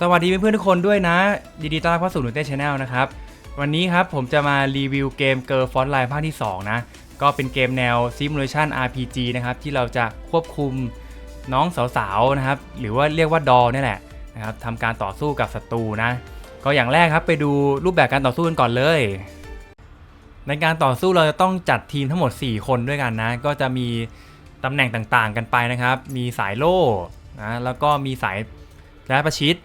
สวัสดีเพื่อนๆทุกคนด้วยนะยินดีต้อนรับเข้าสู่หนูเต้ชาแนลนะครับ วันนี้ครับผมจะมารีวิวเกมเกอร์ฟอนไลน์ภาคที่ 2 นะ ก็เป็นเกมแนว Simulation RPG นะครับ ที่เราจะควบคุมน้องสาวๆนะครับ หรือว่าเรียกว่าดอนี่แหละนะครับทำการต่อสู้กับศัตรูนะ ก็อย่างแรกครับไปดูรูปแบบการต่อสู้กันก่อนเลย ในการต่อสู้เราจะต้องจัดทีมทั้งหมด 4 คนด้วยกันนะ ก็จะมีตำแหน่งต่างๆกันไปนะครับ มีสายโล่นะแล้วก็มีสายแรประชิด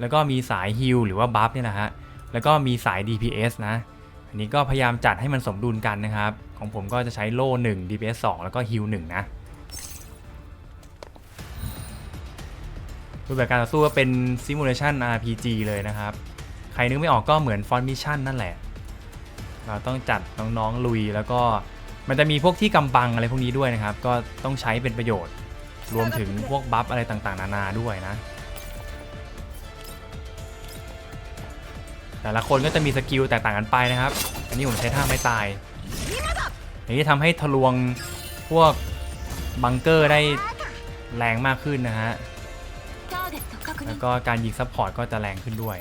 แล้วก็มีสายฮิลหรือว่าบัฟเนี่ยนะฮะ แล้วก็มีสาย DPS นะ อันนี้ก็พยายามจัดให้มันสมดุลกันนะครับ ของผมก็จะใช้โล่ 1 DPS 2 แล้วก็ฮิล1นะรูปแบบการต่อสู้ก็เป็น Simulation RPG เลยนะครับ ใครนึกไม่ออกก็เหมือน Font Mission นั่นแหละ เราต้องจัดน้องๆลุยแล้วก็มันจะมีพวกที่กำบังอะไรพวกนี้ด้วยนะครับ ก็ต้องใช้เป็นประโยชน์ รวมถึงพวกบัฟอะไรต่างๆ นานาด้วยนะ แต่ละคนก็จะมีสกิลแตกต่างกันไปนะครับ อันนี้ผมใช้ท่าไม่ตายอันนี้ทำให้ทะลวงพวกบังเกอร์ได้แรงมากขึ้นนะฮะ แล้วก็การยิงซัพพอร์ตก็จะแรงขึ้นด้วย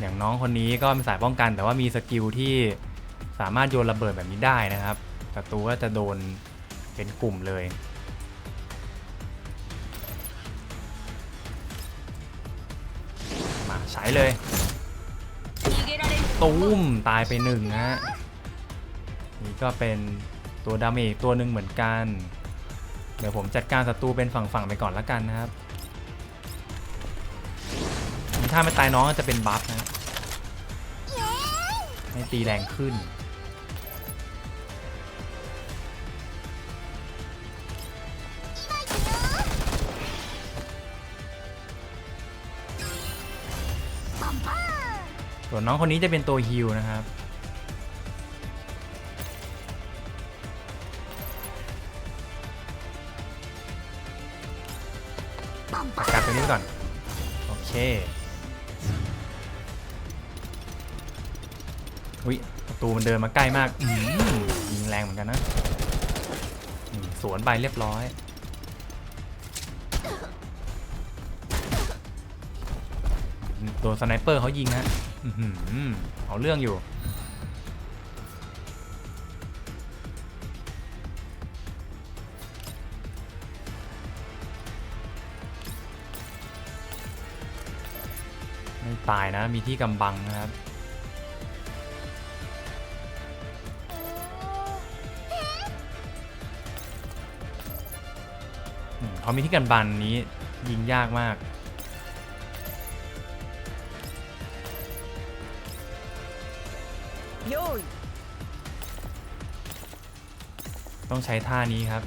อย่างน้องคนนี้ก็เป็นสายป้องกัน แต่ว่ามีสกิลที่สามารถโยนระเบิดแบบนี้ได้นะครับศัตรูก็จะโดนเป็นกลุ่มเลย ใช้เลยตุ้มตายไปหนึ่งฮะนี่ก็เป็นตัวดาเมจตัวหนึ่งเหมือนกัน เดี๋ยวผมจัดการศัตรูเป็นฝั่งๆไปก่อนละกันนะครับถ้าไม่ตายน้องจะเป็นบัฟนะให้ตีแรงขึ้น ส่วนน้องคนนี้จะเป็นตัวฮิลนะครับ ปากกัดตัวนี้ก่อน โอเค อุ้ยประตูมันเดินมาใกล้มากยิงแรงเหมือนกันนะ สวนไปเรียบร้อยโดนสไนเปอร์เขายิงฮะ เอาเรื่องอยู่ ไม่ตายนะ มีที่กำบังนะครับเขามีที่กันบันนี้ยิงยากมาก ต้องใช้ท่านี้ครับ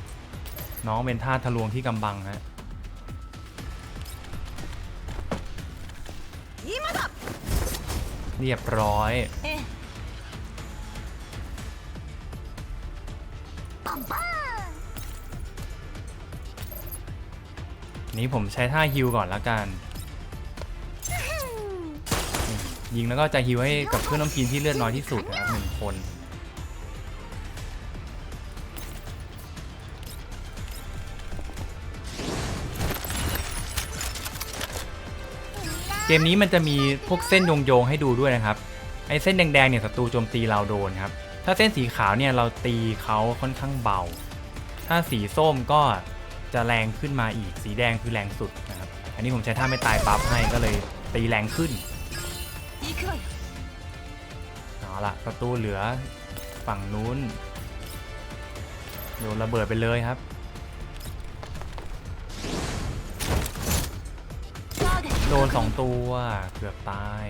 น้องเป็นท่าทะลวงที่กำบังฮะเรียบร้อย นี้ผมใช้ท่าฮิวก่อนละกัน ยิงแล้วก็จะฮิวให้กับเพื่อนน้องพีนที่เลือดน้อยที่สุดนะหนึ่งคน เกมนี้มันจะมีพวกเส้นโยงๆให้ดูด้วยนะครับ ไอ้เส้นแดงๆเนี่ยศัตรูโจมตีเราโดนครับ ถ้าเส้นสีขาวเนี่ยเราตีเขาค่อนข้างเบา ถ้าสีส้มก็จะแรงขึ้นมาอีก สีแดงคือแรงสุดนะครับ อันนี้ผมใช้ท่าไม่ตายปั๊บให้ก็เลยตีแรงขึ้น เอาละประตูเหลือฝั่งนู้นโยนระเบิดไปเลยครับ โดนสองตัวเกือบตาย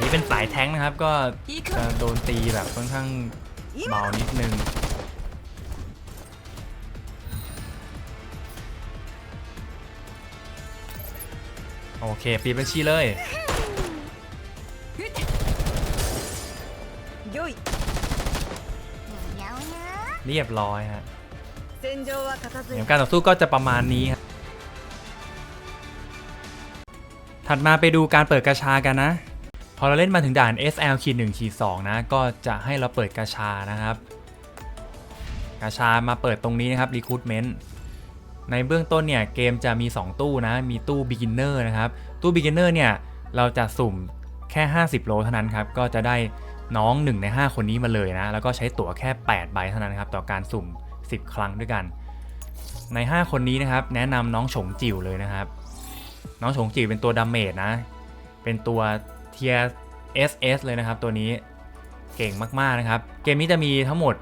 นี่เป็นสายแท้งนะครับก็จะโดนตีแบบค่อนข้างเบานิดนึงโอเคปีบัญชีเลยย่อย เรียบร้อยฮะเหตุการต่อสู้ก็จะประมาณนี้ครับถัดมาไปดูการเปิดกระชากันนะ พอเราเล่นมาถึงด่าน SL ขีดหนึ่งขีดสองนะ ก็จะให้เราเปิดกระชานะครับ กระชามาเปิดตรงนี้นะครับ Recruitment ในเบื้องต้นเนี่ยเกมจะมี 2 ตู้นะ มีตู้ Beginner นะครับ ตู้ Beginner เนี่ยเราจะสุ่มแค่ 50 โลเท่านั้นครับ ก็จะได้ น้อง 1 ใน 5 คนนี้มาเลยนะ แล้วก็ใช้ตั๋วแค่ 8 ใบเท่านั้นครับ ต่อการสุ่ม 10 ครั้งด้วยกัน ใน 5 คนนี้นะครับ แนะนำน้องฉงจิ๋วเลยนะครับ น้องฉงจิ๋วเป็นตัวดาเมจนะ เป็นตัวเทีย SS เลยนะครับ ตัวนี้เก่งมากๆนะครับ เกมนี้จะมีทั้งหมด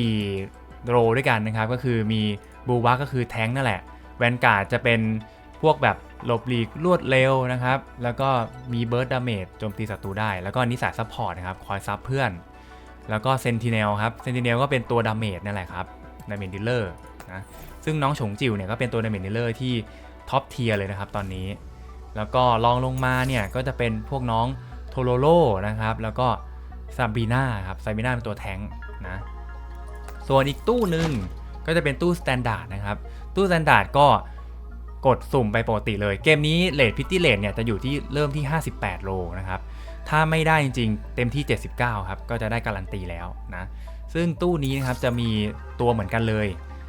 4 โรด้วยกันนะครับ ก็คือมีบูวักก็คือแท้งนั่นแหละ แวนการ์ดจะเป็นพวกแบบ หลบหลีกรวดเร็วนะครับ แล้วก็มีเบิร์ดดาเมจโจมตีศัตรูได้ แล้วก็นิสัยซัพพอร์ตนะครับ คอยซับเพื่อน แล้วก็เซนติเนลครับ เซนติเนลก็เป็นตัวดาเมจนั่นแหละครับ ดาเมจดิลเลอร์นะ ซึ่งน้องฉงจิ๋วเนี่ยก็เป็นตัวดาเมจดิลเลอร์ที่ท็อปเทียร์เลยนะครับตอนนี้ แล้วก็ลองลงมาเนี่ยก็จะเป็นพวกน้องโทโรโรนะครับ แล้วก็ซาบีนาครับซาบีนาเป็นตัวแทงนะ ส่วนอีกตู้หนึ่งก็จะเป็นตู้สแตนดาร์ดนะครับ ตู้สแตนดาร์ดก็ กดสุ่มไปปกติเลย เกมนี้เลทพิตตี้เลทเนี่ยจะอยู่ที่เริ่มที่ 58 โลนะครับ ถ้าไม่ได้จริงๆ เต็มที่ 79 ครับ ก็จะได้การันตีแล้วนะ ซึ่งตู้นี้นะครับจะมีตัวเหมือนกันเลย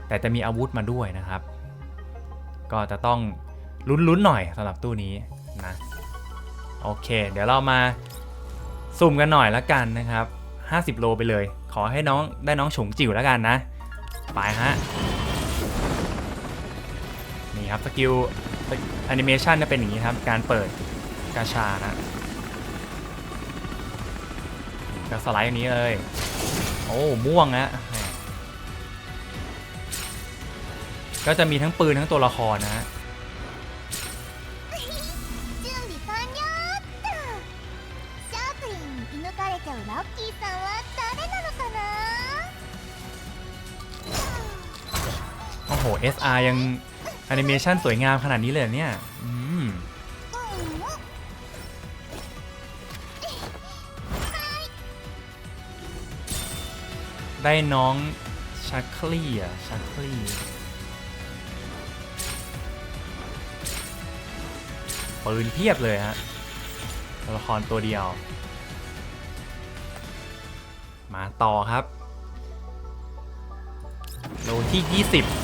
แต่จะมีอาวุธมาด้วยนะครับ ก็จะต้องลุ้นๆหน่อยสำหรับตู้นี้นะโอเค เดี๋ยวเรามาสุ่มกันหน่อยละกันนะครับ 50 โลไปเลย ขอให้น้องได้น้องฉงจิ๋วแล้วกันนะ ไปฮะ้ครับสกิลแอนิเมชันจะเป็นอย่างนี้ครับ การเปิดกาชานะก็สไลด์อย่างนี้เลย โอ้ม่วงนะก็จะมีทั้งปืนทั้งตัวละครนะะโอ้โห SR ยัง แอนิเมชันสวยงามขนาดนี้เลยเนี่ยอืมได้น้องชักคลี่อะชักคลี่ปืนเพียบเลยฮะตัวละครตัวเดียว มาต่อครับ โลที่ 20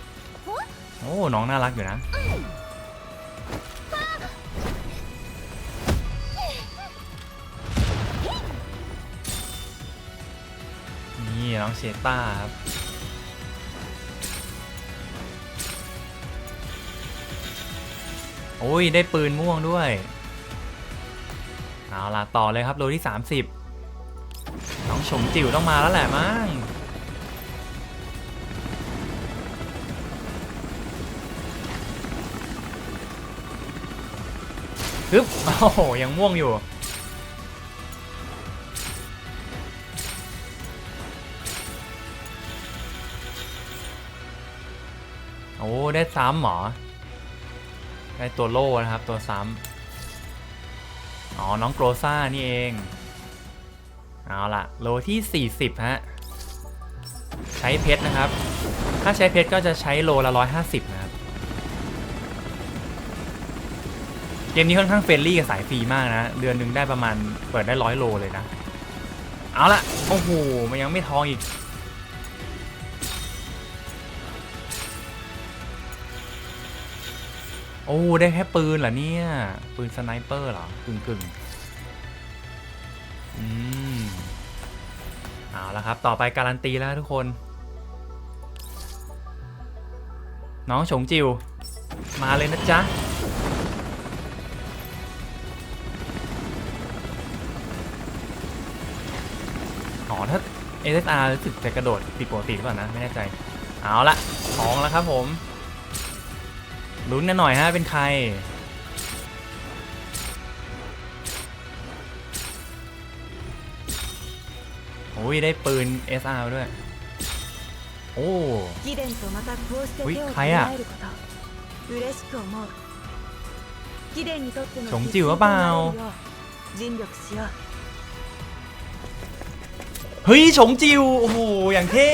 โอ้น้องน่ารักอยู่นะ นี่น้องเชต้าครับโอ้ย ได้ปืนม่วงด้วย เอาล่ะ ต่อเลยครับ โลที่ 30 น้องฉมจิ๋วต้องมาแล้วแหละมั้ง ฮึบโอ้โห ยังม่วงอยู่ โอ้ ได้ซ้ำหรอ ได้ตัวโล่นะครับ ตัวซ้ำ อ๋อ น้องโกรซ่านี่เอง เอาล่ะ โลที่ 40 ฮะ ใช้เพชรนะครับ ถ้าใช้เพชรก็จะใช้โลละ 150นะ เกมนี้ค่อนข้างเฟรนลี่กับสายฟรีมากนะ เดือนหนึ่งได้ประมาณเปิดได้ร้อยโลเลยนะ เอาละโอ้โห มันยังไม่ทองอีก โอ้ ได้แค่ปืนเหรอเนี่ย ปืนสไนเปอร์เหรอกึ่งกึ่งอืม เอาละครับ ต่อไปการันตีแล้วทุกคน น้องฉงจิว มาเลยนะจ๊ะ อถ้า SSR รู้สึกจะกระโดดผิดปกติหรือเปล่านะ ไม่แน่ใจ เอาละสองแล้วครับผมลุ้นกันหน่อยฮะ เป็นใคร โอ้ย ได้ปืน SR ด้วย โอ้วิใครอะชงจิ๋วเปล่า เฮ้ยฉงจิวโอ้โหอย่างเท่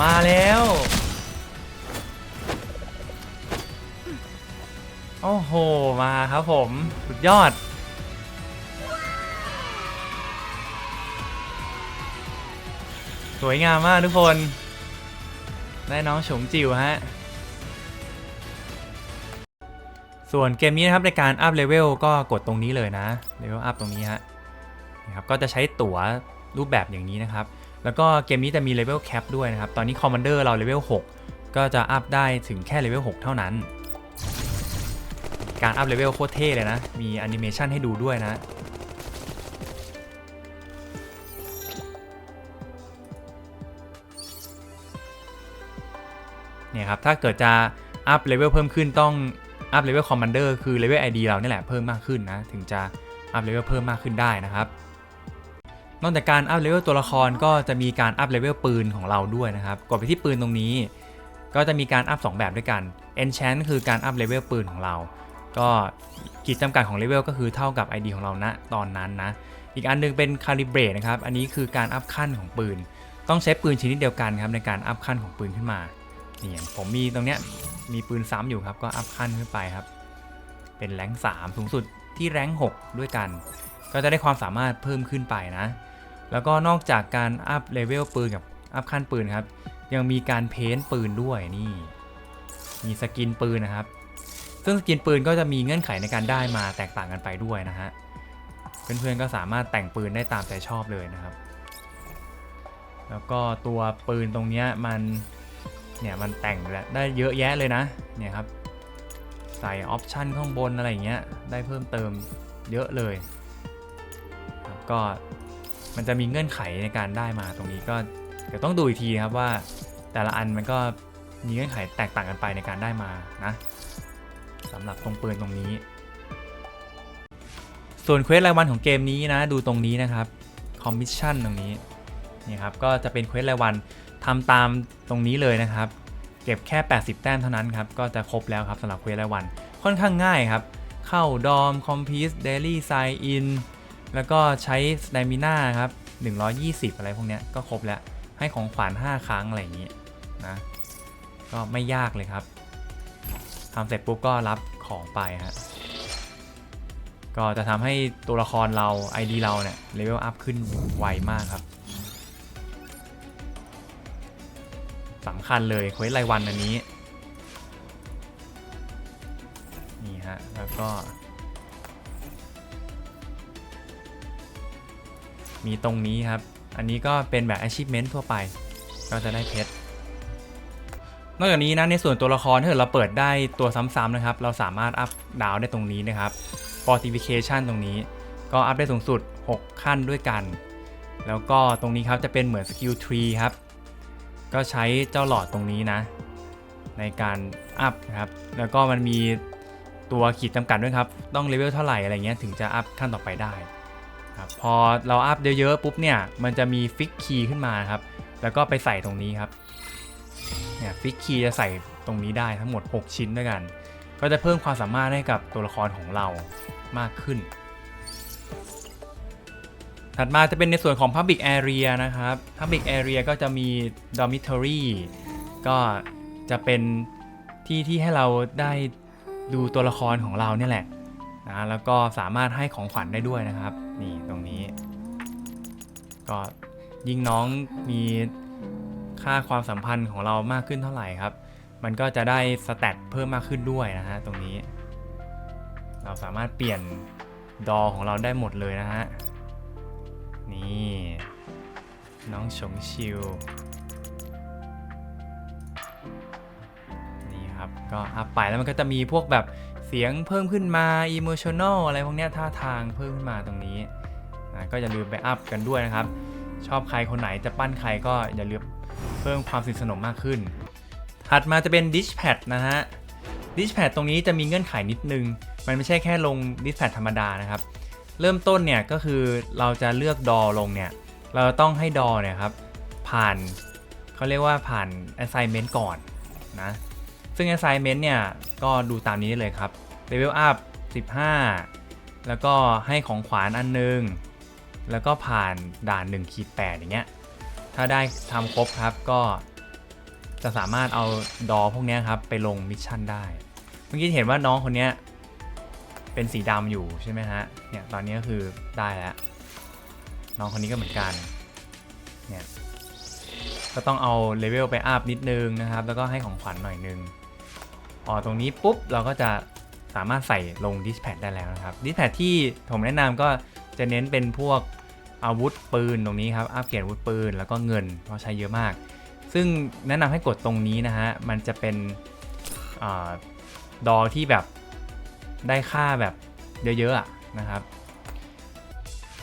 มาแล้วโอ้โหมาครับผมสุดยอดสวยงามมากทุกคน ได้น้องฉงจิวฮะ ส่วนเกมนี้นะครับในการอัพเลเวลก็กดตรงนี้เลยนะเลเวลอัพตรงนี้ฮะนะครับก็จะใช้ตั๋ว รูปแบบอย่างนี้นะครับ แล้วก็เกมนี้จะมีเลเวลแคปด้วยนะครับ ตอนนี้คอมมานเดอร์เราเลเวล6ก็จะอัพได้ถึงแค่เลเวล6เท่านั้น การอัพเลเวลโคตรเท่เลยนะ มีแอนิเมชันให้ดูด้วยนะเนี่ยครับ ถ้าเกิดจะอัพเลเวลเพิ่มขึ้นต้องอัพเลเวลคอมมานเดอร์คือเลเวล ID เราเนี่ยแหละเพิ่มมากขึ้นนะ ถึงจะอัพเลเวลเพิ่มมากขึ้นได้นะครับ นอกจากการอัพเลเวลตัวละครก็จะมีการอัพเลเวลปืนของเราด้วยนะครับ กดไปที่ปืนตรงนี้ ก็จะมีการอัพ2แบบด้วยกัน Enchant คือการอัพเลเวลปืนของเรา ก็ขีดจำกัดของเลเวลก็คือเท่ากับ ID ของเราณตอนนั้นนะ อีกอันหนึงเป็น Calibrate นะครับ อันนี้คือการอัพขั้นของปืน ต้องใช้ปืนชนิดเดียวกันครับในการอัพขั้นของปืนขึ้นมานี่อย่างผมมีตรงเนี้ยมีปืนซ้ำอยู่ครับ ก็อัพขั้นขึ้นไปครับ เป็นแรง3สูงสุดที่แรง6ด้วยกัน ก็จะได้ความสามารถเพิ่มขึ้นไปนะ แล้วก็นอกจากการอัพเลเวลปืนกับอัพขั้นปืนครับ ยังมีการเพ้นท์ปืนด้วยนี่ มีสกินปืนนะครับ ซึ่งสกินปืนก็จะมีเงื่อนไขในการได้มาแตกต่างกันไปด้วยนะฮะเพื่อนๆก็สามารถแต่งปืนได้ตามใจชอบเลยนะครับ แล้วก็ตัวปืนตรงนี้มันเนี่ยมันแต่งได้เยอะแยะเลยนะเนี่ยครับใส่ออปชันข้างบนอะไรอย่างเงี้ยได้เพิ่มเติมเยอะเลยก็ มันจะมีเงื่อนไขในการได้มาตรงนี้ก็เดี๋ยวต้องดูอีกทีครับว่า แต่ละอันมันก็มีเงื่อนไขแตกต่างกันไปในการได้มานะสำหรับตรงปืนตรงนี้ ส่วนเควสรายวันของเกมนี้นะ ดูตรงนี้นะครับคอมมิชชั่นตรงนี้นี่ครับก็จะเป็นเควสรายวันทำตามตรงนี้เลยนะครับ เก็บแค่ 80 แต้มเท่านั้นครับ ก็จะครบแล้วครับสำหรับเควสรายวัน ค่อนข้างง่ายครับ เข้าดอมคอมพิวเดลี่ไซน์อิน แล้วก็ใช้สไ a มิน่าครับ 120 อะไรพวกเนี้ยก็ครบแล้ว ให้ของขวัญ5ครั้ง อะไรอย่างนี้นะ ก็ไม่ยากเลยครับทำเสร็จปุ๊บก็รับของไปฮะก็จะทำให้ตัวละครเรา ID เราเนี่ยเลเวลอัพขึ้นไวมากครับสำคัญเลยเควสรายวันอันนี้ มีตรงนี้ครับ อันนี้ก็เป็นแบบ achievement ทั่วไปก็จะได้เพชรนอกจากนี้นะในส่วนตัวละครถ้าเกิดเราเปิดได้ตัวซ้ำๆนะครับ เราสามารถอัพดาวได้ตรงนี้นะครับ fortification ตรงนี้ ก็อัพได้สูงสุด 6 ขั้นด้วยกัน แล้วก็ตรงนี้ครับจะเป็นเหมือน skill tree ครับ ก็ใช้เจ้าหลอดตรงนี้นะ ในการอัพนะครับ แล้วก็มันมีตัวขีดจำกัดด้วยครับ ต้องเลเวลเท่าไหร่อะไรเงี้ยถึงจะอัพขั้นต่อไปได้ พอเราอัพเยอะๆปุ๊บเนี่ยมันจะมีฟิกคีย์ขึ้นมาครับ แล้วก็ไปใส่ตรงนี้ครับเนี่ยฟิกคีย์จะใส่ตรงนี้ได้ทั้งหมด 6 ชิ้นด้วยกัน ก็จะเพิ่มความสามารถให้กับตัวละครของเรามากขึ้น ถัดมาจะเป็นในส่วนของ Public Area นะครับ Public Area ก็จะมี Dormitory ก็จะเป็นที่ที่ให้เราได้ดูตัวละครของเราเนี่ยแหละนะแล้วก็สามารถให้ของขวัญได้ด้วยนะครับ นี่ตรงนี้ ก็ยิ่งน้องมีค่าความสัมพันธ์ของเรามากขึ้นเท่าไหร่ครับ มันก็จะได้สแตทเพิ่มมากขึ้นด้วยนะฮะตรงนี้ เราสามารถเปลี่ยนดอของเราได้หมดเลยนะฮะ นี่ น้องชงชิว นี่ครับ ก็อัพไปแล้วมันก็จะมีพวกแบบ เสียงเพิ่มขึ้นมา emotional อะไรพวกนี้ท่าทางเพิ่มขึ้นมาตรงนี้นะก็อย่าลืมไปอัพกันด้วยนะครับ ชอบใครคนไหนจะปั้นใครก็อย่าลืมเพิ่มความสนิทสนมมากขึ้น ถัดมาจะเป็น dish pad นะฮะ dish pad ตรงนี้จะมีเงื่อนไขนิดนึง มันไม่ใช่แค่ลง dish pad ธรรมดานะครับ เริ่มต้นเนี่ยก็คือเราจะเลือกดอลงเนี่ย เราต้องให้ดอเนี่ยครับผ่านเขาเรียกว่าผ่าน assignment ก่อนนะ ซึ่ง assignment เนี่ย ก็ดูตามนี้ได้เลยครับ level up 15 แล้วก็ให้ของขวานอันนึง แล้วก็ผ่านด่าน1ขีด8อย่างเงี้ย ถ้าได้ทำครบครับก็จะสามารถเอาดอพวกนี้ครับ ไปลงมิชชั่นได้ เมื่อกี้เห็นว่าน้องคนนี้เป็นสีดำอยู่ใช่ไหมฮะ เนี่ยตอนนี้ก็คือได้แล้ว น้องคนนี้ก็เหมือนกัน เนี่ยก็ต้องเอาเลเวลไปอัพนิดนึงนะครับ แล้วก็ให้ของขวัญหน่อยนึง พอตรงนี้ปุ๊บเราก็จะสามารถใส่ลงดิสแพดได้แล้วนะครับดิสแพดที่ผมแนะนำก็จะเน้นเป็นพวกอาวุธปืนตรงนี้ครับอัพเกรดอาวุธปืนแล้วก็เงินเพราะใช้เยอะมาก ซึ่งแนะนำให้กดตรงนี้นะฮะ มันจะเป็นอดอที่แบบได้ค่าแบบเยอะๆนะครับ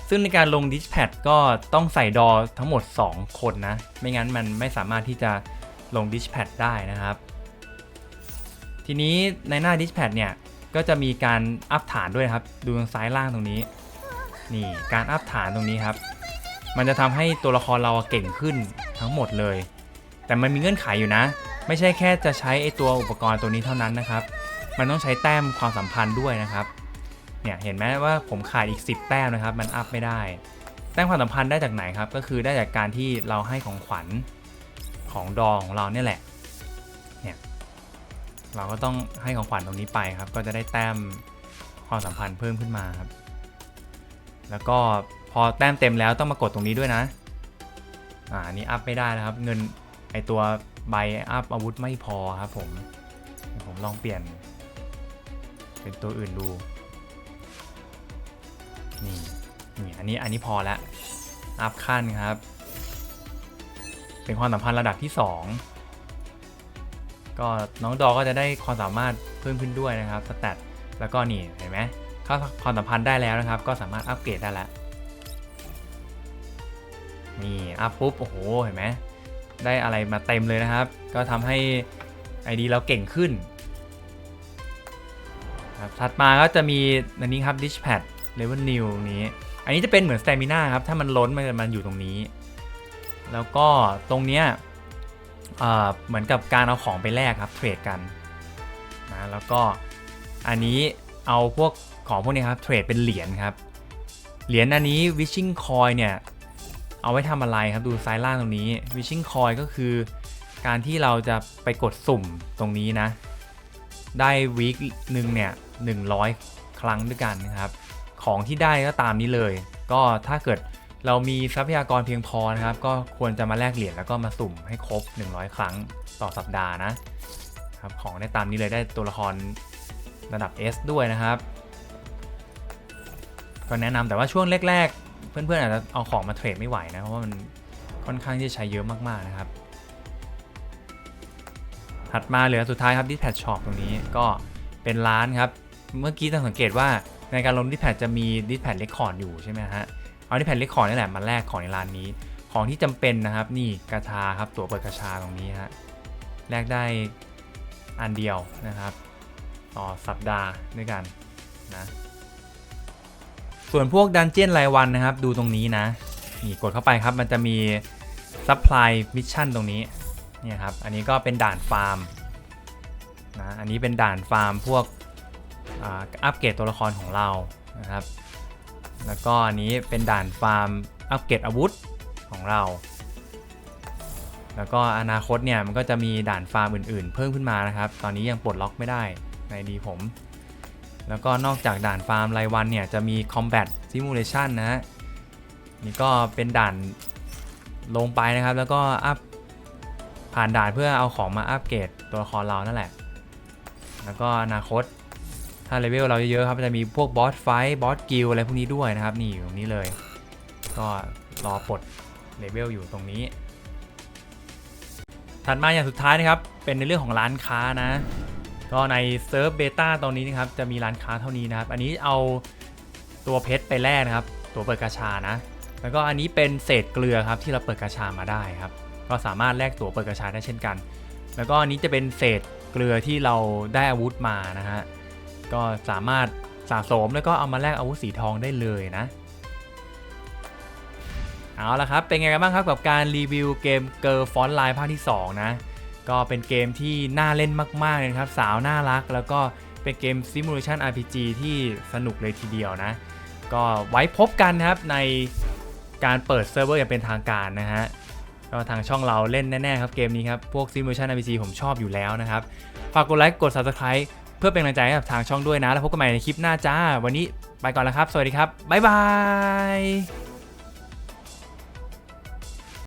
ซึ่งในการลงดิสแพดก็ต้องใส่ดอทั้งหมด 2 คนนะ ไม่งั้นมันไม่สามารถที่จะลงดิสแพดได้นะครับ ทีนี้ในหน้าดิสแพดเนี่ย ก็จะมีการอัพฐานด้วยครับ ดูทางซ้ายล่างตรงนี้ นี่การอัพฐานตรงนี้ครับ มันจะทำให้ตัวละครเราเก่งขึ้นทั้งหมดเลย แต่มันมีเงื่อนไขอยู่นะ ไม่ใช่แค่จะใช้ไอตัวอุปกรณ์ตัวนี้เท่านั้นนะครับ มันต้องใช้แต้มความสัมพันธ์ด้วยนะครับ เนี่ยเห็นไหมว่าผมขาดอีก 10 แต้มนะครับ มันอัพไม่ได้ แต้มความสัมพันธ์ได้จากไหนครับ ก็คือได้จากการที่เราให้ของขวัญของดองของเราเนี่ยแหละ เนี่ย เราก็ต้องให้ของขวัญตรงนี้ไปครับ ก็จะได้แต้มความสัมพันธ์เพิ่มขึ้นมาครับ แล้วก็พอแต้มเต็มแล้วต้องมากดตรงนี้ด้วยนะ อ่านี่อัพไม่ได้นะครับ เงินไอตัวใบอัพอาวุธไม่พอครับผมผมลองเปลี่ยน เป็นตัวอื่นดู นี่นี่อันนี้อันนี้พอแล้วอัพขั้นครับ เป็นความสัมพันธ์ระดับที่ 2 ก็น้องดอก็จะได้ความสามารถเพิ่มขึ้นด้วยนะครับสแตทแล้วก็นี่เห็นไหมเข้าความสัมพันธ์ได้แล้วนะครับ ก็สามารถอัปเกรดได้แล้วนี่อัพปุ๊บโอ้โหเห็นไหมได้อะไรมาเต็มเลยนะครับ ก็ทำให้ ID เราเก่งขึ้นครับถัดมาก็จะมีอันนี้ครับ Dispatch Level New นี้ อันนี้จะเป็นเหมือน Stamina ครับ ถ้ามันล้นมันจะมันอยู่ตรงนี้ แล้วก็ตรงเนี้ย เหมือนกับการเอาของไปแลกครับเทรดกันนะแล้วก็อันนี้เอาพวกของพวกนี้ครับเทรดเป็นเหรียญครับ เหรียญอันนี้ Wishing Coin เนี่ย เอาไว้ทำอะไรครับดูซ้ายล่างตรงนี้ Wishing Coin ก็คือ การที่เราจะไปกดสุ่มตรงนี้นะ ได้วีคหนึ่งเนี่ย100ครั้งด้วยกันนะครับ ของที่ได้ก็ตามนี้เลย ก็ถ้าเกิด เรามีทรัพยากรเพียงพอนะครับ ก็ควรจะมาแลกเหรียญแล้วก็มาสุ่มให้ครบ 100 ครั้งต่อสัปดาห์นะครับของได้ตามนี้เลยได้ตัวละครระดับ S ด้วยนะครับ ก็แนะนำแต่ว่าช่วงแรกๆ เพื่อนๆอาจจะเอาของมาเทรดไม่ไหวนะ เพราะว่ามันค่อนข้างที่จะใช้เยอะมากๆนะครับ ถัดมาเหลือสุดท้ายครับ Dispatch Shop ตรงนี้ก็เป็นร้านครับ เมื่อกี้ต้องสังเกตว่าในการลง Dispatch จะมี Dispatch Record อยู่ใช่ไหมฮะ เอา Dispatch Record นี่แหละมาแลกของในร้านนี้ ของที่จำเป็นนะครับ นี่กระชาครับตัวเปิดกระชาตรงนี้ฮะแลกได้อันเดียวนะครับ ต่อสัปดาห์ด้วยกันนะส่วนพวกดันเจียนรายวันนะครับ ดูตรงนี้นะนี่กดเข้าไปครับมันจะมี Supply Mission ตรงนี้เนี่ยครับอันนี้ก็เป็นด่านฟาร์มนะอันนี้เป็นด่านฟาร์มพวกอัปเกรดตัวละครของเรานะครับ แล้วก็อันนี้เป็นด่านฟาร์มอัปเกรดอาวุธของเรา แล้วก็อนาคตเนี่ยมันก็จะมีด่านฟาร์มอื่นๆ เพิ่มขึ้นมานะครับ ตอนนี้ยังปลดล็อกไม่ได้ในดีผม แล้วก็นอกจากด่านฟาร์มรายวันเนี่ยจะมี Combat Simulation นะฮะนี่ก็เป็นด่านลงไปนะครับ แล้วก็อัพผ่านด่านเพื่อเอาของมาอัปเกรดตัวละครเรานั่นแหละ แล้วก็อนาคต ถ้าเลเวลเราเยอะๆครับจะมีพวกบอสไฟบอสกิลอะไรพวกนี้ด้วยนะครับ นี่อยู่ตรงนี้เลย ก็รอปลดเลเวลอยู่ตรงนี้ ถัดมาอย่างสุดท้ายนะครับ เป็นในเรื่องของร้านค้านะ ก็ในเซิร์ฟเบต้าตอนนี้นะครับจะมีร้านค้าเท่านี้นะครับ อันนี้เอาตัวเพชรไปแลกนะครับ ตัวเปิดกาชานะ แล้วก็อันนี้เป็นเศษเกลือครับที่เราเปิดกาชามาได้ครับ ก็สามารถแลกตัวเปิดกระชาได้เช่นกัน แล้วก็อันนี้จะเป็นเศษเกลือที่เราได้อาวุธมานะฮะ ก็สามารถสะสมแล้วก็เอามาแลกอาวุธสีทองได้เลยนะ เอาละครับ เป็นไงกันบ้างครับกับการรีวิวเกมเกอร์ฟอนไลน์ภาคที่ 2 นะ ก็เป็นเกมที่น่าเล่นมากๆเลยนะครับ สาวน่ารัก แล้วก็เป็นเกมซิมูเลชัน RPG ที่สนุกเลยทีเดียวนะ ก็ไว้พบกันครับในการเปิดเซิร์ฟเวอร์อย่างเป็นทางการนะฮะก็ทางช่องเราเล่นแน่ ๆ ครับเกมนี้ครับ พวก Simulation RPG ผมชอบอยู่แล้วนะครับ ฝากกดไลค์กด Subscribe เพื่อเป็นกำลังใจให้กับทางช่องด้วยนะ แล้วพบกันใหม่ในคลิปหน้าจ้า วันนี้ไปก่อนแล้วครับ สวัสดีครับบ๊ายบาย